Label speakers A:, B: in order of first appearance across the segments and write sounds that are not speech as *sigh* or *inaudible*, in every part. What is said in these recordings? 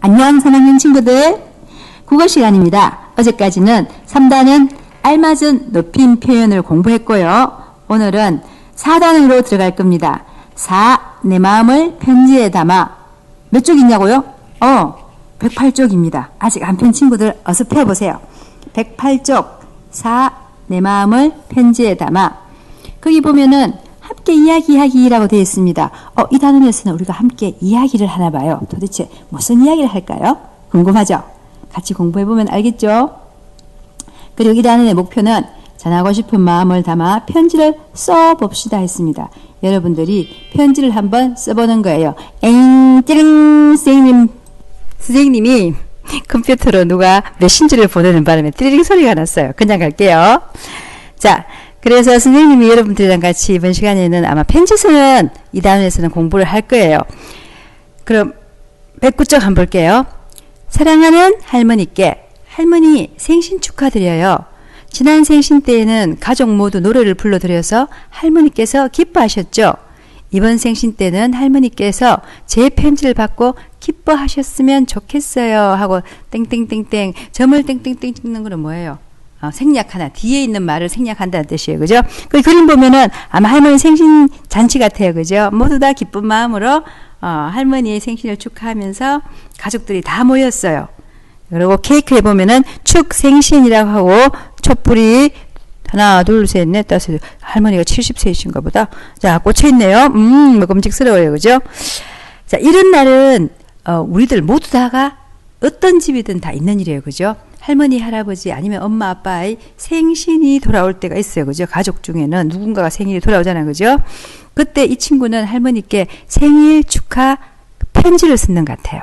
A: 안녕 3학년 친구들 국어 시간입니다. 어제까지는 3단은 알맞은 높임 표현을 공부했고요. 오늘은 4단으로 들어갈 겁니다. 4. 내 마음을 편지에 담아 몇 쪽 있냐고요? 어 108쪽입니다. 아직 안 편 친구들 어서 펴보세요. 108쪽 4. 내 마음을 편지에 담아 거기 보면은 함께 이야기하기라고 되어 있습니다. 어, 이 단원에서는 우리가 함께 이야기를 하나 봐요. 도대체 무슨 이야기를 할까요? 궁금하죠? 같이 공부해보면 알겠죠? 그리고 이 단원의 목표는 전하고 싶은 마음을 담아 편지를 써봅시다 했습니다. 여러분들이 편지를 한번 써보는 거예요. 엥, 띠링, 선생님. 선생님이 컴퓨터로 누가 메신저를 보내는 바람에 띠링 소리가 났어요. 그냥 갈게요. 자, 그래서 선생님이 여러분들이랑 같이 이번 시간에는 아마 편지서는 이 단원에서는 공부를 할 거예요. 그럼 109쪽 한번 볼게요. 사랑하는 할머니께 할머니 생신 축하드려요. 지난 생신 때에는 가족 모두 노래를 불러드려서 할머니께서 기뻐하셨죠. 이번 생신 때는 할머니께서 제 편지를 받고 기뻐하셨으면 좋겠어요 하고 땡땡땡땡 점을 땡땡땡 찍는 거는 뭐예요? 어, 생략 하나 뒤에 있는 말을 생략한다는 뜻이에요. 그죠? 그 그림 보면은 아마 할머니 생신 잔치 같아요. 그죠? 모두 다 기쁜 마음으로 어, 할머니의 생신을 축하하면서 가족들이 다 모였어요. 그리고 케이크에 보면은 축 생신이라고 하고 촛불이 하나, 둘, 셋, 넷, 다섯. 할머니가 70세이신가 보다. 자, 꽂혀있네요. 음, 먹음직스러워요. 그죠? 자, 이런 날은, 어, 우리들 모두 다가 어떤 집이든 다 있는 일이에요. 그죠? 할머니, 할아버지, 아니면 엄마, 아빠의 생신이 돌아올 때가 있어요. 그죠? 가족 중에는 누군가가 생일이 돌아오잖아요. 그죠? 그때 이 친구는 할머니께 생일 축하 편지를 쓰는 것 같아요.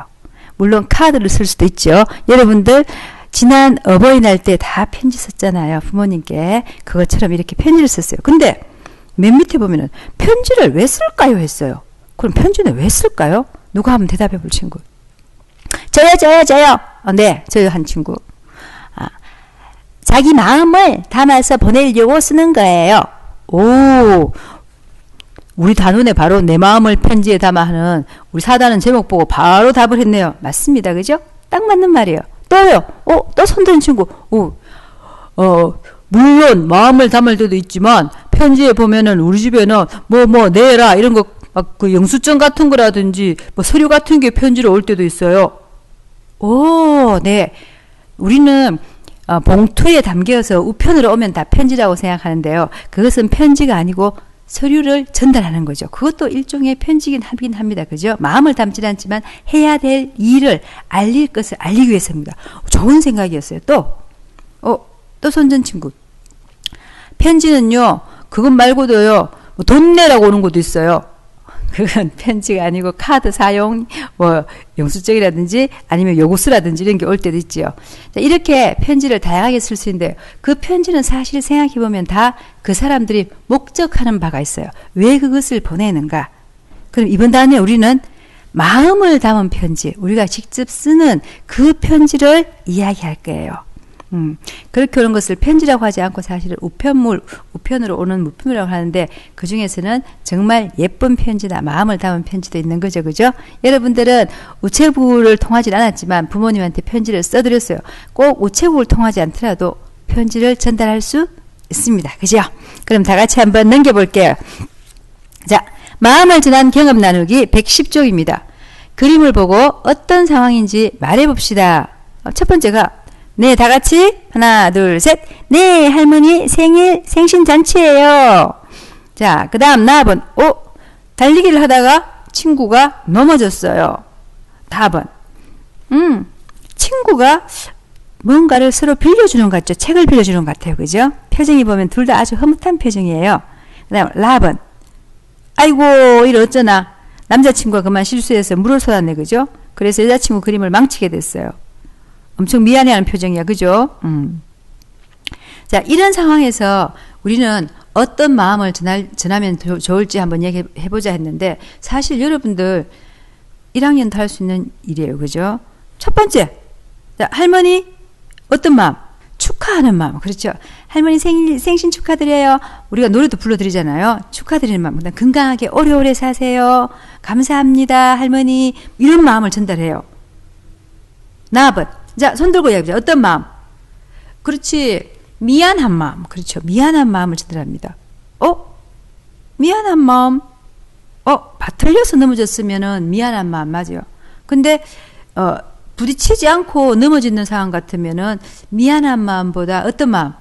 A: 물론 카드를 쓸 수도 있죠. 여러분들, 지난 어버이날 때 다 편지 썼잖아요. 부모님께. 그것처럼 이렇게 편지를 썼어요. 근데 맨 밑에 보면은 편지를 왜 쓸까요? 했어요. 그럼 편지는 왜 쓸까요? 누가 한번 대답해 볼 친구. 저요, 저요, 저요. 어, 네, 저요 한 친구. 아, 자기 마음을 담아서 보내려고 쓰는 거예요. 오, 우리 단원에 바로 내 마음을 편지에 담아 하는 우리 사단은 제목 보고 바로 답을 했네요. 맞습니다. 그죠? 딱 맞는 말이에요. 또요. 어, 또 손든 친구. 어, 어, 물론 마음을 담을 때도 있지만 편지에 보면은 우리 집에는 뭐 뭐 내라 이런 거그 영수증 같은 거라든지 뭐 서류 같은 게 편지로 올 때도 있어요. 오, 네. 우리는 어, 봉투에 담겨서 우편으로 오면 다 편지라고 생각하는데요. 그것은 편지가 아니고 서류를 전달하는 거죠. 그것도 일종의 편지긴 하긴 합니다. 그죠? 마음을 담지 않지만 해야 될 일을 알릴 것을 알리기 위해서입니다. 좋은 생각이었어요. 또, 어, 또 손전 친구. 편지는요, 그것 말고도요, 뭐 돈 내라고 오는 것도 있어요. 그건 *laughs* 편지가 아니고 카드 사용, 뭐 영수증이라든지 아니면 요구서라든지 이런 게 올 때도 있지요. 자, 이렇게 편지를 다양하게 쓸 수 있는데 그 편지는 사실 생각해 보면 다 그 사람들이 목적하는 바가 있어요. 왜 그것을 보내는가? 그럼 이번 단에 우리는 마음을 담은 편지, 우리가 직접 쓰는 그 편지를 이야기할 거예요. 음, 그렇게 오는 것을 편지라고 하지 않고 사실은 우편물, 우편으로 오는 무품이라고 하는데 그 중에서는 정말 예쁜 편지나 마음을 담은 편지도 있는 거죠. 그죠? 여러분들은 우체부를 통하지 않았지만 부모님한테 편지를 써드렸어요. 꼭 우체부를 통하지 않더라도 편지를 전달할 수 있습니다. 그죠? 그럼 다 같이 한번 넘겨볼게요. 자, 마음을 전한 경험 나누기 110쪽입니다. 그림을 보고 어떤 상황인지 말해봅시다. 첫 번째가 네, 다 같이 하나, 둘, 셋. 네, 할머니 생일 생신 잔치예요. 자, 그 다음 나번 오, 달리기를 하다가 친구가 넘어졌어요. 다번 음, 친구가 뭔가를 서로 빌려주는 것 같죠. 책을 빌려주는 것 같아요. 그죠? 표정이 보면 둘 다 아주 흐뭇한 표정이에요. 그 다음, 라번. 아이고, 이래 어쩌나. 남자친구가 그만 실수해서 물을 쏟았네. 그죠? 그래서 여자친구 그림을 망치게 됐어요. 엄청 미안해하는 표정이야. 그죠? 음. 자, 이런 상황에서 우리는 어떤 마음을 전할, 전하면 좋을지 한번 얘기해 보자 했는데 사실 여러분들 1학년 도할수 있는 일이에요. 그죠? 첫 번째. 자, 할머니 어떤 마음? 축하하는 마음. 그렇죠. 할머니 생일, 생신 축하드려요. 우리가 노래도 불러 드리잖아요. 축하드리는 마음. 건강하게 오래오래 사세요. 감사합니다. 할머니. 이런 마음을 전달해요. 나번. 자, 손 들고 이야기해보자. 어떤 마음? 그렇지. 미안한 마음. 그렇죠. 미안한 마음을 전달합니다. 어? 미안한 마음. 어, 바틀려서 넘어졌으면은 미안한 마음 맞아요. 근데, 어, 부딪히지 않고 넘어지는 상황 같으면은 미안한 마음보다 어떤 마음?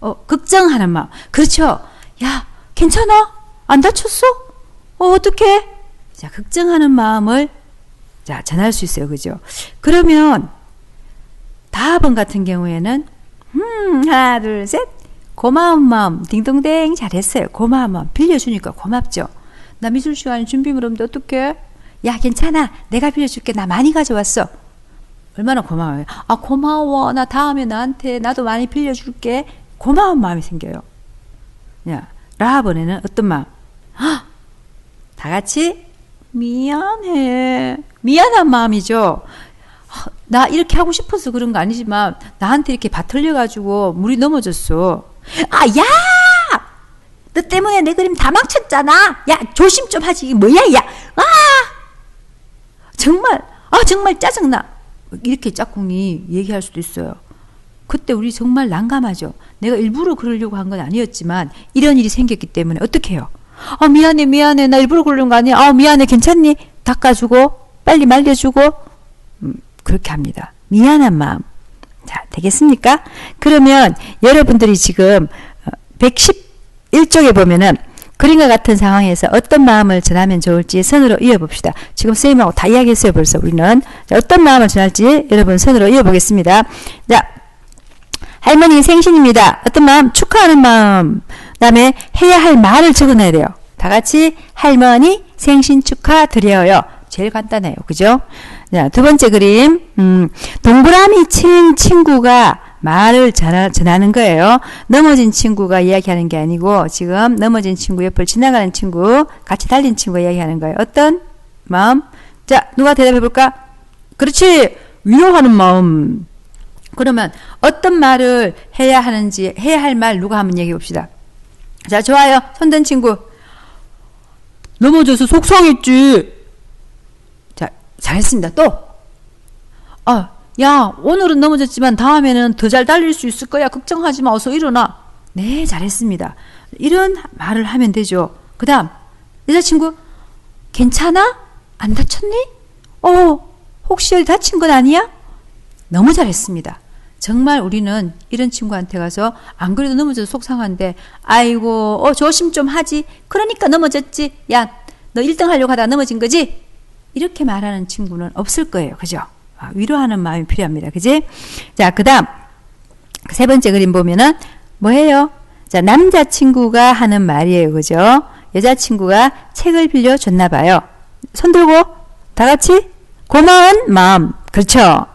A: 어, 걱정하는 마음. 그렇죠. 야, 괜찮아? 안 다쳤어? 어, 어떡해? 자, 걱정하는 마음을 자, 전할 수 있어요. 그죠? 그러면 다번 같은 경우에는 음, 하나, 둘, 셋. 고마운 마음, 딩동댕 잘했어요. 고마운 마음. 빌려주니까 고맙죠. 나 미술 시간 준비물 없는데 어떡해? 야, 괜찮아. 내가 빌려줄게. 나 많이 가져왔어. 얼마나 고마워요. 아, 고마워. 나 다음에 나한테 나도 많이 빌려줄게. 고마운 마음이 생겨요. 야, 라하번에는 어떤 마음? 헉! 다 같이 미안해. 미안한 마음이죠. 나 이렇게 하고 싶어서 그런 거 아니지만 나한테 이렇게 바틀려 가지고 물이 넘어졌어. 아, 야! 너 때문에 내 그림 다 망쳤잖아. 야, 조심 좀 하지. 뭐야, 야. 아! 정말, 아, 정말 짜증나. 이렇게 짝꿍이 얘기할 수도 있어요. 그때 우리 정말 난감하죠. 내가 일부러 그러려고 한 건 아니었지만 이런 일이 생겼기 때문에 어떻게 해요? 아, 미안해, 미안해. 나 일부러 그러는 거 아니야. 아, 미안해. 괜찮니? 닦아주고, 빨리 말려주고, 음, 그렇게 합니다. 미안한 마음. 자, 되겠습니까? 그러면 여러분들이 지금 111쪽에 보면은 그림과 같은 상황에서 어떤 마음을 전하면 좋을지 선으로 이어봅시다. 지금 선생님하고 다 이야기했어요, 벌써 우리는. 자, 어떤 마음을 전할지 여러분 선으로 이어보겠습니다. 자, 할머니 생신입니다. 어떤 마음? 축하하는 마음. 그 다음에 해야 할 말을 적어놔야 돼요. 다 같이 할머니 생신 축하드려요. 제일 간단해요. 그죠? 자, 두 번째 그림. 음, 동그라미 친 친구가 말을 전하, 전하는 거예요. 넘어진 친구가 이야기하는 게 아니고 지금 넘어진 친구 옆을 지나가는 친구, 같이 달린 친구가 이야기하는 거예요. 어떤 마음? 자, 누가 대답해 볼까? 그렇지. 위로하는 마음. 그러면 어떤 말을 해야 하는지 해야 할 말 누가 한번 얘기해 봅시다. 자, 좋아요. 손든 친구. 넘어져서 속상했지. 자, 잘했습니다. 또. 아, 야, 오늘은 넘어졌지만 다음에는 더 잘 달릴 수 있을 거야. 걱정하지 마. 어서 일어나. 네, 잘했습니다. 이런 말을 하면 되죠. 그 다음, 여자친구, 괜찮아? 안 다쳤니? 어, 혹시 다친 건 아니야? 너무 잘했습니다. 정말 우리는 이런 친구한테 가서 안 그래도 넘어져서 속상한데 아이고 어 조심 좀 하지 그러니까 넘어졌지 야 너 1등 하려고 하다가 넘어진 거지 이렇게 말하는 친구는 없을 거예요. 그죠? 아, 위로하는 마음이 필요합니다. 그지? 자 그 다음 세 번째 그림 보면은 뭐예요? 자 남자친구가 하는 말이에요. 그죠? 여자친구가 책을 빌려줬나 봐요. 손 들고 다 같이? 고마운 마음. 그렇죠?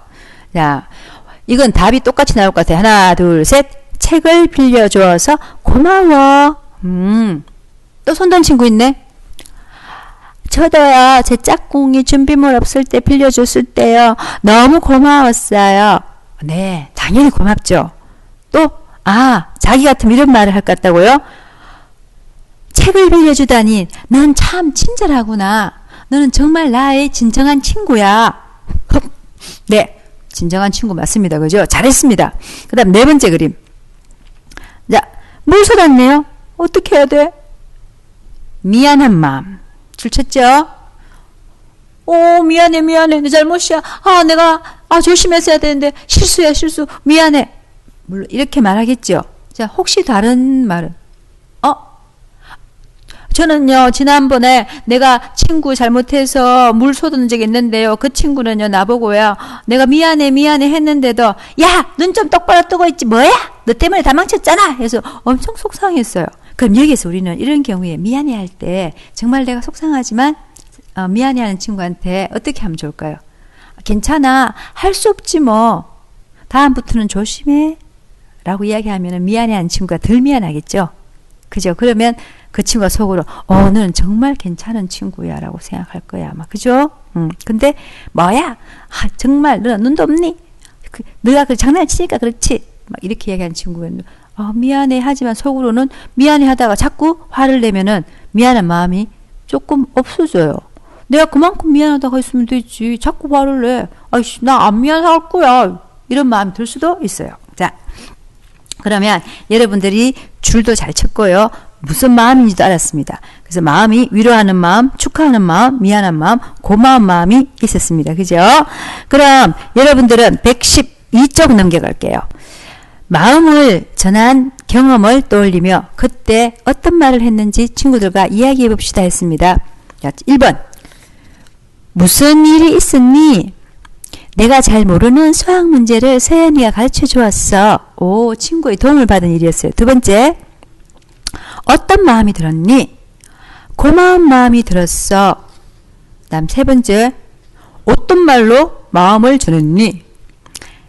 A: 자 이건 답이 똑같이 나올 것 같아요. 하나, 둘, 셋. 책을 빌려줘서 고마워. 음. 또 손던 친구 있네. 저도요, 제 짝꿍이 준비물 없을 때 빌려줬을 때요, 너무 고마웠어요. 네, 당연히 고맙죠. 또, 아, 자기 같으면 이런 말을 할 것 같다고요? 책을 빌려주다니, 넌 참 친절하구나. 너는 정말 나의 진정한 친구야. *laughs* 네. 진정한 친구 맞습니다. 그죠? 잘했습니다. 그 다음 네 번째 그림. 자, 물 쏟았네요. 어떻게 해야 돼? 미안한 마음. 줄 쳤죠? 오, 미안해, 미안해. 내 잘못이야. 아, 내가, 아, 조심했어야 되는데, 실수야, 실수. 미안해. 물론, 이렇게 말하겠죠? 자, 혹시 다른 말은? 어? 저는요, 지난번에 내가 친구 잘못해서 물 쏟은 적이 있는데요. 그 친구는요, 나보고요. 내가 미안해, 미안해 했는데도, 야! 눈 좀 똑바로 뜨고 있지, 뭐야? 너 때문에 다 망쳤잖아! 해서 엄청 속상했어요. 그럼 여기서 우리는 이런 경우에 미안해 할 때, 정말 내가 속상하지만, 어, 미안해 하는 친구한테 어떻게 하면 좋을까요? 괜찮아. 할 수 없지 뭐. 다음부터는 조심해. 라고 이야기하면 미안해 하는 친구가 덜 미안하겠죠? 그죠? 그러면 그 친구가 속으로 어 너는 정말 괜찮은 친구야 라고 생각할 거야 아마 그죠? 음 근데 뭐야? 아, 정말 너 눈도 없니? 그, 너가 그 장난치니까 그렇지. 막 이렇게 얘기하는 친구는 어, 미안해 하지만 속으로는 미안해 하다가 자꾸 화를 내면은 미안한 마음이 조금 없어져요. 내가 그만큼 미안하다고 했으면 되지. 자꾸 화를 내. 아이씨, 나 안 미안할 거야. 이런 마음이 들 수도 있어요. 자, 그러면 여러분들이 줄도 잘 쳤고요. 무슨 마음인지도 알았습니다. 그래서 마음이 위로하는 마음, 축하하는 마음, 미안한 마음, 고마운 마음이 있었습니다. 그죠? 그럼 여러분들은 112쪽 넘겨갈게요. 마음을 전한 경험을 떠올리며 그때 어떤 말을 했는지 친구들과 이야기해 봅시다 했습니다. 자, 1번. 무슨 일이 있었니? 내가 잘 모르는 수학 문제를 세연이가 가르쳐 주었어. 오, 친구의 도움을 받은 일이었어요. 두 번째. 어떤 마음이 들었니? 고마운 마음이 들었어. 다음 세 번째. 어떤 말로 마음을 전했니?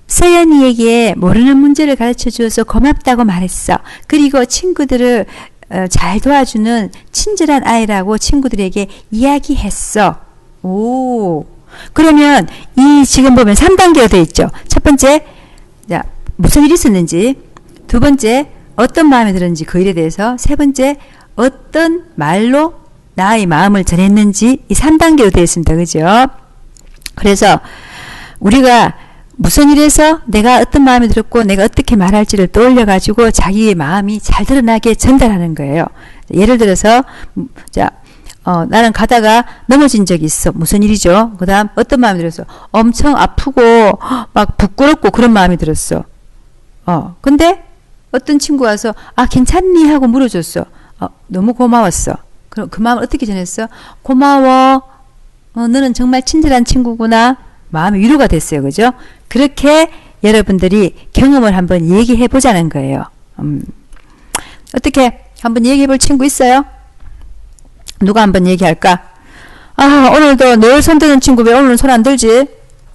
A: 세연이에게 모르는 문제를 가르쳐 주어서 고맙다고 말했어. 그리고 친구들을 어, 잘 도와주는 친절한 아이라고 친구들에게 이야기했어. 오. 그러면 이 지금 보면 3단계로 되어 있죠. 첫 번째, 자, 무슨 일이 있었는지. 두 번째, 어떤 마음이 들었는지 그 일에 대해서. 세 번째, 어떤 말로 나의 마음을 전했는지 이 3단계로 되어 있습니다. 그죠? 그래서 우리가 무슨 일에서 내가 어떤 마음이 들었고 내가 어떻게 말할지를 떠올려 가지고 자기의 마음이 잘 드러나게 전달하는 거예요. 예를 들어서 음, 자 어, 나는 가다가 넘어진 적이 있어. 무슨 일이죠? 그 다음, 어떤 마음이 들었어? 엄청 아프고, 막 부끄럽고 그런 마음이 들었어. 어, 근데 어떤 친구 와서, 아, 괜찮니? 하고 물어줬어. 어, 너무 고마웠어. 그럼 그 마음을 어떻게 전했어? 고마워. 어, 너는 정말 친절한 친구구나. 마음이 위로가 됐어요. 그죠? 그렇게 여러분들이 경험을 한번 얘기해 보자는 거예요. 음. 어떻게 한번 얘기해 볼 친구 있어요? 누가 한번 얘기할까? 아, 오늘도 늘 손드는 친구 왜 오늘은 손 안 들지?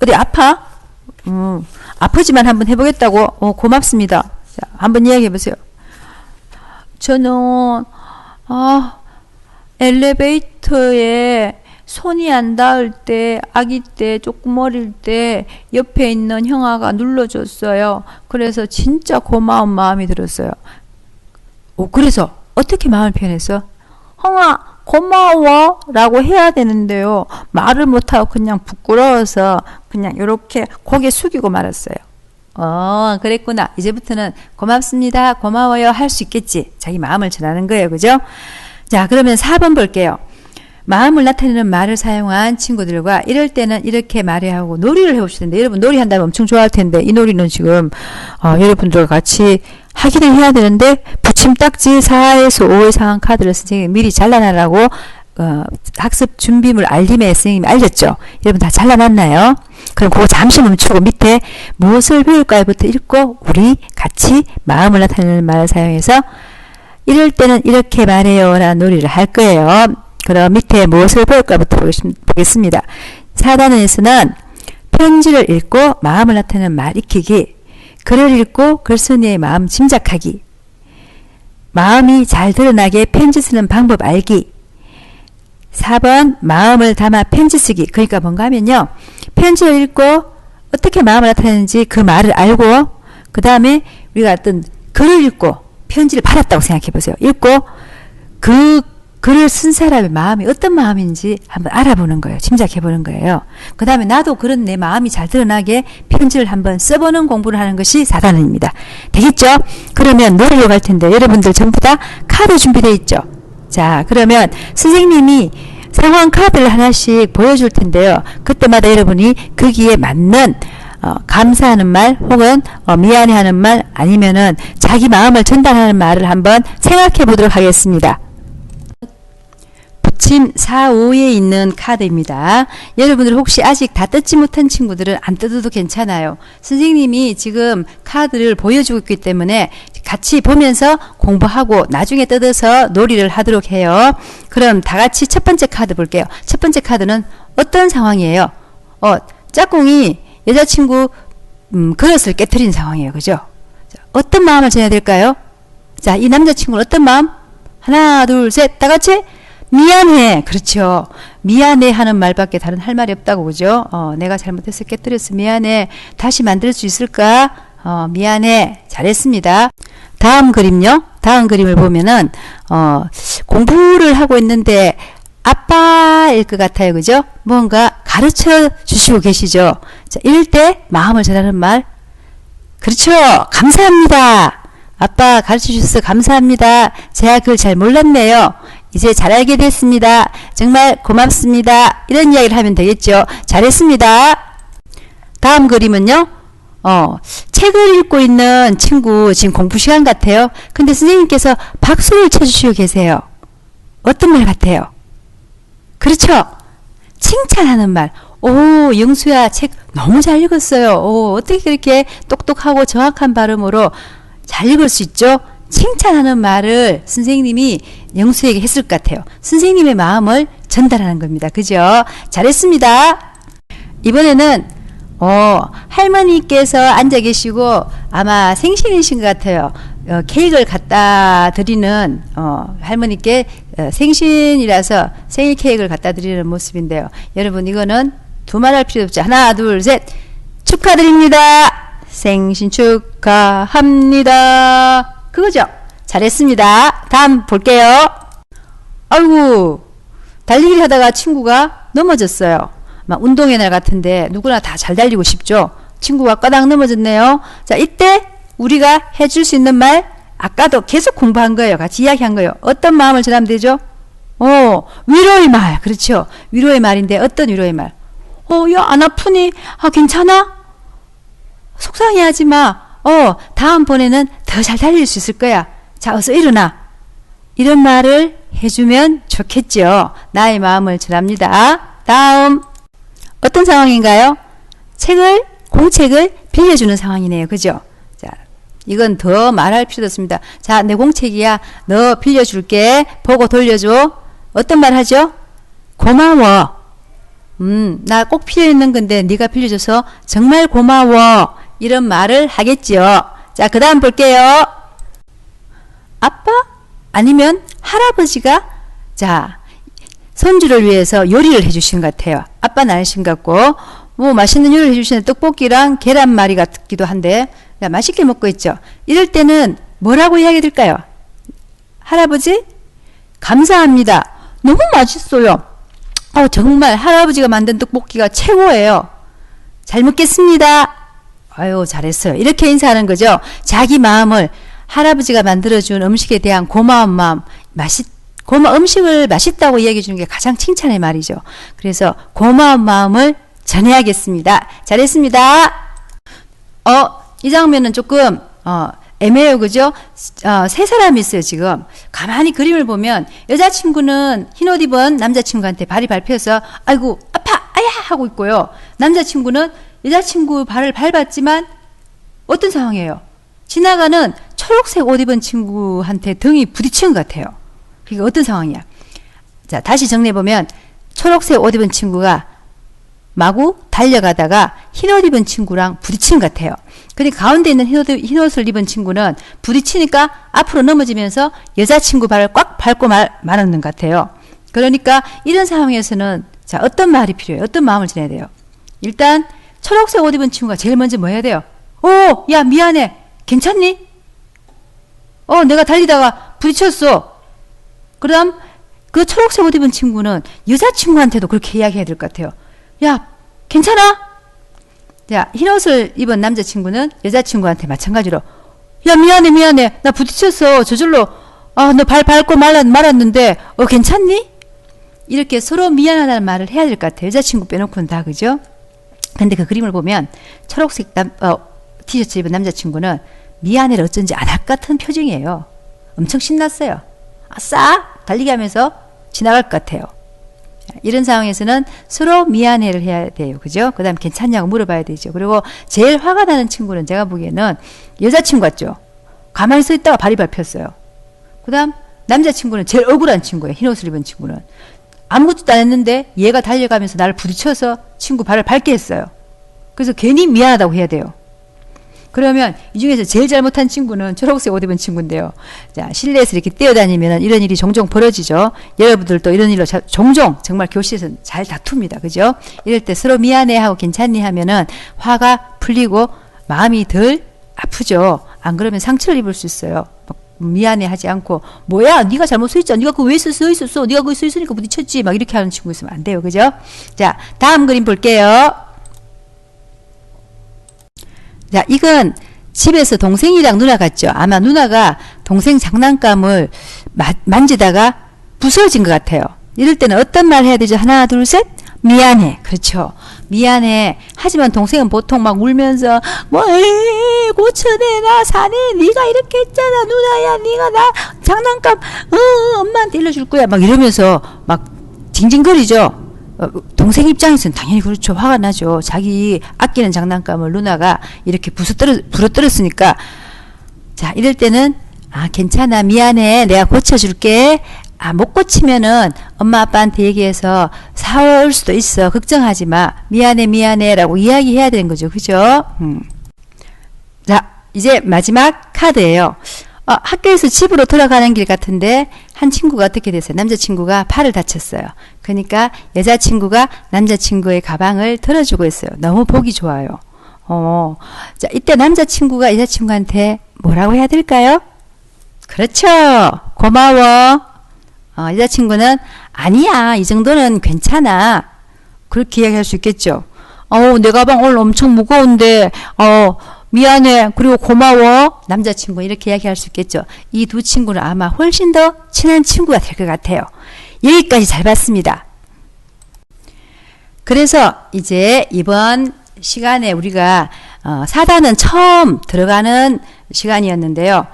A: 어디 아파? 음, 아프지만 한번 해보겠다고? 어, 고맙습니다. 자, 한번 이야기해 보세요. 저는, 아, 엘리베이터에 손이 안 닿을 때, 아기 때, 조금 어릴 때, 옆에 있는 형아가 눌러줬어요. 그래서 진짜 고마운 마음이 들었어요. 오, 그래서 어떻게 마음을 표현했어? 형아, 고마워 라고 해야 되는데요. 말을 못하고 그냥 부끄러워서 그냥 이렇게 고개 숙이고 말았어요. 어, 그랬구나. 이제부터는 고맙습니다. 고마워요. 할 수 있겠지. 자기 마음을 전하는 거예요. 그죠? 자, 그러면 4번 볼게요. 마음을 나타내는 말을 사용한 친구들과 이럴 때는 이렇게 말해야 하고 놀이를 해봅시다. 여러분 놀이 한다면 엄청 좋아할 텐데 이 놀이는 지금 어, 여러분들과 같이 하기는 해야 되는데 붙임딱지 4에서 5의 상황 카드를 선생님이 미리 잘라놔라고 어, 학습 준비물 알림에 선생님이 알렸죠. 여러분 다 잘라놨나요? 그럼 그거 잠시 멈추고 밑에 무엇을 배울까부터 읽고 우리 같이 마음을 나타내는 말을 사용해서 이럴 때는 이렇게 말해요 라는 놀이를 할 거예요. 그럼 밑에 무엇을 배울까부터 보겠습니다. 4단원에서는 편지를 읽고 마음을 나타내는 말 익히기, 글을 읽고 글쓴이의 마음 짐작하기, 마음이 잘 드러나게 편지 쓰는 방법 알기, 4번 마음을 담아 편지 쓰기. 그러니까 뭔가 하면요. 편지를 읽고 어떻게 마음을 나타내는지 그 말을 알고 그 다음에 우리가 어떤 글을 읽고 편지를 받았다고 생각해 보세요. 읽고 그 글을 쓴 사람의 마음이 어떤 마음인지 한번 알아보는 거예요. 짐작해 보는 거예요. 그 다음에 나도 그런 내 마음이 잘 드러나게 편지를 한번 써보는 공부를 하는 것이 4단원입니다. 되겠죠? 그러면 노래로 갈 텐데 여러분들 전부 다 카드 준비되어 있죠? 자, 그러면 선생님이 상황 카드를 하나씩 보여줄 텐데요. 그때마다 여러분이 거기에 맞는 어, 감사하는 말 혹은 어, 미안해하는 말 아니면은 자기 마음을 전달하는 말을 한번 생각해 보도록 하겠습니다. 붙임 4, 5에 있는 카드입니다. 여러분들 혹시 아직 다 뜯지 못한 친구들은 안 뜯어도 괜찮아요. 선생님이 지금 카드를 보여주고 있기 때문에 같이 보면서 공부하고 나중에 뜯어서 놀이를 하도록 해요. 그럼 다 같이 첫 번째 카드 볼게요. 첫 번째 카드는 어떤 상황이에요? 어, 짝꿍이 여자친구 음, 그릇을 깨뜨린 상황이에요. 그죠? 자, 어떤 마음을 전해야 될까요? 자, 이 남자친구는 어떤 마음? 하나, 둘, 셋, 다 같이 미안해. 그렇죠. 미안해 하는 말밖에 다른 할 말이 없다고 그죠? 어, 내가 잘못해서 깨뜨렸어. 미안해. 다시 만들 수 있을까? 어, 미안해. 잘했습니다. 다음 그림요. 다음 그림을 보면은 어, 공부를 하고 있는데 아빠일 것 같아요. 그죠? 뭔가 가르쳐 주시고 계시죠? 자, 때 마음을 전하는 말. 그렇죠. 감사합니다. 아빠 가르쳐 주셔서 감사합니다. 제가 그걸 잘 몰랐네요. 이제 잘 알게 됐습니다. 정말 고맙습니다. 이런 이야기를 하면 되겠죠. 잘했습니다. 다음 그림은요. 어, 책을 읽고 있는 친구 지금 공부 시간 같아요. 근데 선생님께서 박수를 쳐주시고 계세요. 어떤 말 같아요? 그렇죠. 칭찬하는 말. 오, 영수야, 책 너무 잘 읽었어요. 오, 어떻게 그렇게 똑똑하고 정확한 발음으로 잘 읽을 수 있죠? 칭찬하는 말을 선생님이 영수에게 했을 것 같아요. 선생님의 마음을 전달하는 겁니다. 그죠? 잘했습니다. 이번에는 어, 할머니께서 앉아 계시고 아마 생신이신 것 같아요. 어, 케이크를 갖다 드리는 어, 할머니께 어, 생신이라서 생일 케이크를 갖다 드리는 모습인데요. 여러분 이거는 두말 할 필요 없죠. 하나, 둘, 셋. 축하드립니다. 생신 축하합니다. 그거죠? 잘했습니다. 다음 볼게요. 아이고, 달리기를 하다가 친구가 넘어졌어요. 막 운동의 날 같은데 누구나 다 잘 달리고 싶죠? 친구가 까닥 넘어졌네요. 자, 이때 우리가 해줄 수 있는 말, 아까도 계속 공부한 거예요. 같이 이야기한 거예요. 어떤 마음을 전하면 되죠? 어, 위로의 말. 그렇죠. 위로의 말인데 어떤 위로의 말? 어, 야, 안 아프니? 아, 괜찮아? 속상해 하지 마. 어, 다음번에는 더 잘 달릴 수 있을 거야. 자, 어서 일어나. 이런 말을 해주면 좋겠죠. 나의 마음을 전합니다. 다음. 어떤 상황인가요? 책을, 공책을 빌려주는 상황이네요. 그죠? 자, 이건 더 말할 필요도 없습니다. 자, 내 공책이야. 너 빌려줄게. 보고 돌려줘. 어떤 말 하죠? 고마워. 음, 나 꼭 필요 있는 건데 네가 빌려줘서 정말 고마워. 이런 말을 하겠죠. 자, 그 다음 볼게요. 아빠? 아니면 할아버지가 자, 손주를 위해서 요리를 해주신 것 같아요. 아빠 나으신 것 같고, 뭐 맛있는 요리를 해주시는 떡볶이랑 계란말이 같기도 한데, 야, 맛있게 먹고 있죠. 이럴 때는 뭐라고 이야기 될까요? 할아버지? 감사합니다. 너무 맛있어요. 어, 정말 할아버지가 만든 떡볶이가 최고예요. 잘 먹겠습니다. 아유, 잘했어요. 이렇게 인사하는 거죠. 자기 마음을 할아버지가 만들어준 음식에 대한 고마운 마음, 맛있, 고마, 음식을 맛있다고 이야기해 주는 게 가장 칭찬의 말이죠. 그래서 고마운 마음을 전해야겠습니다. 잘했습니다. 어, 이 장면은 조금, 어, 애매해요. 그죠? 어, 세 사람이 있어요, 지금. 가만히 그림을 보면 여자친구는 흰옷 입은 남자친구한테 발이 밟혀서 아이고, 아파! 아야! 하고 있고요. 남자친구는 여자친구 발을 밟았지만 어떤 상황이에요? 지나가는 초록색 옷 입은 친구한테 등이 부딪힌 것 같아요. 그게 어떤 상황이야? 자, 다시 정리해보면 초록색 옷 입은 친구가 마구 달려가다가 흰 옷 입은 친구랑 부딪힌 것 같아요. 근데 가운데 있는 흰옷, 흰옷을 입은 친구는 부딪히니까 앞으로 넘어지면서 여자친구 발을 꽉 밟고 말, 말았는 것 같아요. 그러니까 이런 상황에서는 자, 어떤 말이 필요해요? 어떤 마음을 전해야 돼요? 일단 초록색 옷 입은 친구가 제일 먼저 뭐 해야 돼요? 오, 야, 미안해. 괜찮니? 어, 내가 달리다가 부딪혔어. 그 다음 그 초록색 옷 입은 친구는 여자친구한테도 그렇게 이야기해야 될 것 같아요. 야, 괜찮아? 야, 흰 옷을 입은 남자친구는 여자친구한테 마찬가지로 야, 미안해, 미안해. 나 부딪혔어. 저절로 아, 너 발 밟고 말았, 말았는데 어, 괜찮니? 이렇게 서로 미안하다는 말을 해야 될 것 같아요. 여자친구 빼놓고는 다 그죠? 근데 그 그림을 보면 초록색 남, 어, 티셔츠 입은 남자친구는 미안해를 어쩐지 안할것 같은 표정이에요. 엄청 신났어요. 아싸! 달리기 하면서 지나갈 것 같아요. 이런 상황에서는 서로 미안해를 해야 돼요. 그죠? 그 다음 괜찮냐고 물어봐야 되죠. 그리고 제일 화가 나는 친구는 제가 보기에는 여자친구 같죠? 가만히 서 있다가 발이 밟혔어요. 그 다음 남자친구는 제일 억울한 친구예요. 흰 옷을 입은 친구는. 아무것도 안 했는데 얘가 달려가면서 나를 부딪혀서 친구 발을 밟게 했어요. 그래서 괜히 미안하다고 해야 돼요. 그러면 이 중에서 제일 잘못한 친구는 초록색 옷 입은 친구인데요. 자, 실내에서 이렇게 뛰어다니면 이런 일이 종종 벌어지죠. 여러분들도 이런 일로 자, 종종 정말 교실에서 잘 다툽니다. 그죠? 이럴 때 서로 미안해 하고 괜찮니 하면은 화가 풀리고 마음이 덜 아프죠. 안 그러면 상처를 입을 수 있어요. 미안해 하지 않고 뭐야 네가 잘못 서 있잖아. 네가 그거 왜서 있었어? 네가 거기 서 있으니까 부딪혔지. 막 이렇게 하는 친구 있으면 안 돼요. 그죠? 자 다음 그림 볼게요. 자 이건 집에서 동생이랑 누나 같죠? 아마 누나가 동생 장난감을 마, 만지다가 부서진 것 같아요. 이럴 때는 어떤 말 해야 되죠? 하나 둘 셋. 미안해. 그렇죠 미안해. 하지만 동생은 보통 막 울면서 뭐 에이, 고쳐내 나 사내 네가 이렇게 했잖아. 누나야 네가 나 장난감 어, 엄마한테 일러줄 거야. 막 이러면서 막 징징거리죠. 어, 동생 입장에서는 당연히 그렇죠. 화가 나죠. 자기 아끼는 장난감을 누나가 이렇게 부서뜨려 부러뜨렸으니까. 자 이럴 때는 아 괜찮아. 미안해. 내가 고쳐줄게 아, 못 고치면은 엄마 아빠한테 얘기해서 사올 수도 있어. 걱정하지 마. 미안해, 미안해. 라고 이야기해야 되는 거죠. 그죠? 음. 자, 이제 마지막 카드예요. 어, 학교에서 집으로 돌아가는 길 같은데 한 친구가 어떻게 됐어요? 남자친구가 팔을 다쳤어요. 그러니까 여자친구가 남자친구의 가방을 들어주고 있어요. 너무 보기 좋아요. 어, 자, 이때 남자친구가 여자친구한테 뭐라고 해야 될까요? 그렇죠. 고마워. 어, 여자친구는 아니야 이 정도는 괜찮아 그렇게 이야기할 수 있겠죠. 어, 내 가방 오늘 엄청 무거운데 어, 미안해 그리고 고마워 남자친구 이렇게 이야기할 수 있겠죠. 이 두 친구는 아마 훨씬 더 친한 친구가 될 것 같아요. 여기까지 잘 봤습니다. 그래서 이제 이번 시간에 우리가 어, 사단은 처음 들어가는 시간이었는데요.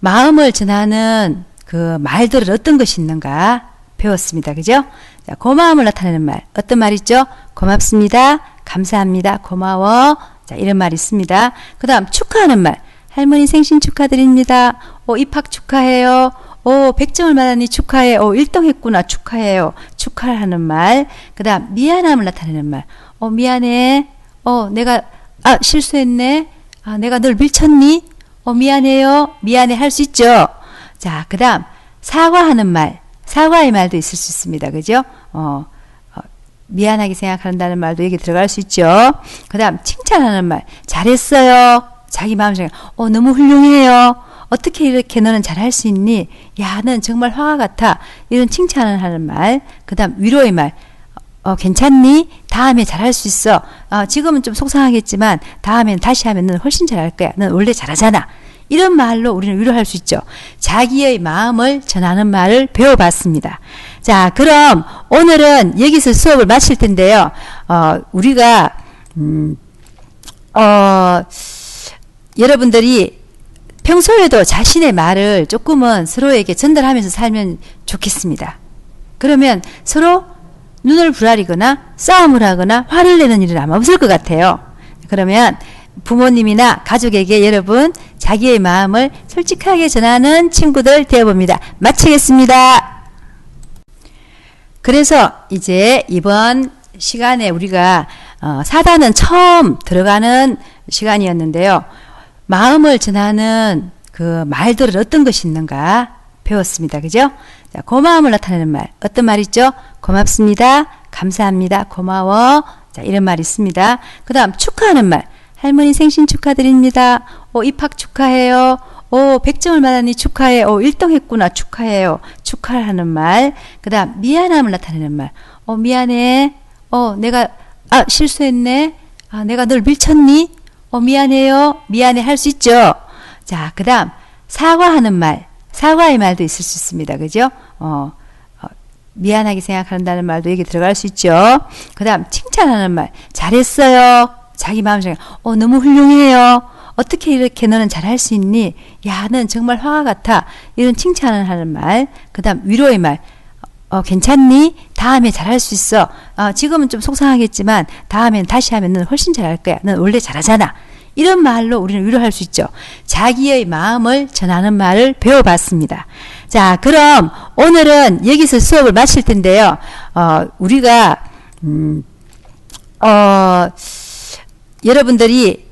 A: 마음을 전하는 그 말들을 어떤 것이 있는가 배웠습니다. 그죠? 자, 고마움을 나타내는 말. 어떤 말 있죠? 고맙습니다. 감사합니다. 고마워. 자, 이런 말 있습니다. 그 다음 축하하는 말. 할머니 생신 축하드립니다. 오, 입학 축하해요. 오, 100점을 받았니 축하해. 오, 1등 했구나. 축하해요. 축하하는 말. 그 다음, 미안함을 나타내는 말. 어, 미안해. 어, 내가, 아, 실수했네. 아, 내가 널 밀쳤니? 어, 미안해요. 미안해 할 수 있죠. 자, 그 다음, 사과하는 말. 사과의 말도 있을 수 있습니다. 그죠? 어, 어, 미안하게 생각한다는 말도 여기 들어갈 수 있죠. 그 다음, 칭찬하는 말. 잘했어요. 자기 마음속에, 어, 너무 훌륭해요. 어떻게 이렇게 너는 잘할 수 있니? 야, 는 정말 화가 같아. 이런 칭찬을 하는 말. 그 다음, 위로의 말. 어, 괜찮니? 다음에 잘할 수 있어. 어, 지금은 좀 속상하겠지만, 다음엔 다시 하면 는 훨씬 잘할 거야. 넌 원래 잘하잖아. 이런 말로 우리는 위로할 수 있죠. 자기의 마음을 전하는 말을 배워봤습니다. 자, 그럼 오늘은 여기서 수업을 마칠 텐데요. 어, 우리가 음, 어, 여러분들이 평소에도 자신의 말을 조금은 서로에게 전달하면서 살면 좋겠습니다. 그러면 서로 눈을 부라리거나 싸움을 하거나 화를 내는 일은 아마 없을 것 같아요. 그러면 부모님이나 가족에게 여러분 자기의 마음을 솔직하게 전하는 친구들 되어봅니다. 마치겠습니다. 그래서 이제 이번 시간에 우리가 어, 사단은 처음 들어가는 시간이었는데요. 마음을 전하는 그 말들은 어떤 것이 있는가 배웠습니다. 그죠? 자, 고마움을 나타내는 말. 어떤 말 있죠? 고맙습니다. 감사합니다. 고마워. 자, 이런 말 있습니다. 그 다음 축하하는 말. 할머니 생신 축하드립니다. 오, 입학 축하해요. 오, 100점을 받았니 축하해. 오, 1등 했구나. 축하해요. 축하하는 말. 그 다음, 미안함을 나타내는 말. 어, 미안해. 어, 내가, 아, 실수했네. 아, 내가 널 밀쳤니? 어, 미안해요. 미안해 할 수 있죠. 자, 그 다음, 사과하는 말. 사과의 말도 있을 수 있습니다. 그죠? 어, 어 미안하게 생각한다는 말도 여기 들어갈 수 있죠. 그 다음, 칭찬하는 말. 잘했어요. 자기 마음속에 어 너무 훌륭해요. 어떻게 이렇게 너는 잘할 수 있니? 야, 는 정말 화가 같아. 이런 칭찬을 하는 말. 그 다음 위로의 말. 어, 괜찮니? 다음에 잘할 수 있어. 어, 지금은 좀 속상하겠지만 다음엔 다시 하면 는 훨씬 잘할 거야. 넌 원래 잘하잖아. 이런 말로 우리는 위로할 수 있죠. 자기의 마음을 전하는 말을 배워봤습니다. 자, 그럼 오늘은 여기서 수업을 마칠 텐데요. 어, 우리가 음, 어, 여러분들이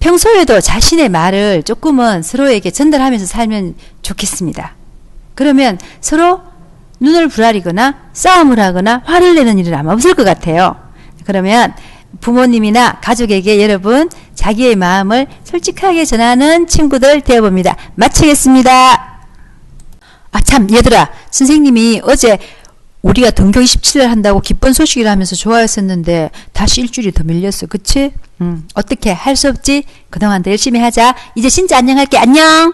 A: 평소에도 자신의 말을 조금은 서로에게 전달하면서 살면 좋겠습니다. 그러면 서로 눈을 부라리거나 싸움을 하거나 화를 내는 일은 아마 없을 것 같아요. 그러면 부모님이나 가족에게 여러분 자기의 마음을 솔직하게 전하는 친구들 되어봅니다. 마치겠습니다. 아, 참, 얘들아. 선생님이 어제 우리가 등교 27일 한다고 기쁜 소식이라 하면서 좋아했었는데 다시 일주일이 더 밀렸어. 그치? 음, 어떻게 할 수 없지? 그동안 더 열심히 하자. 이제 진짜 안녕할게. 안녕!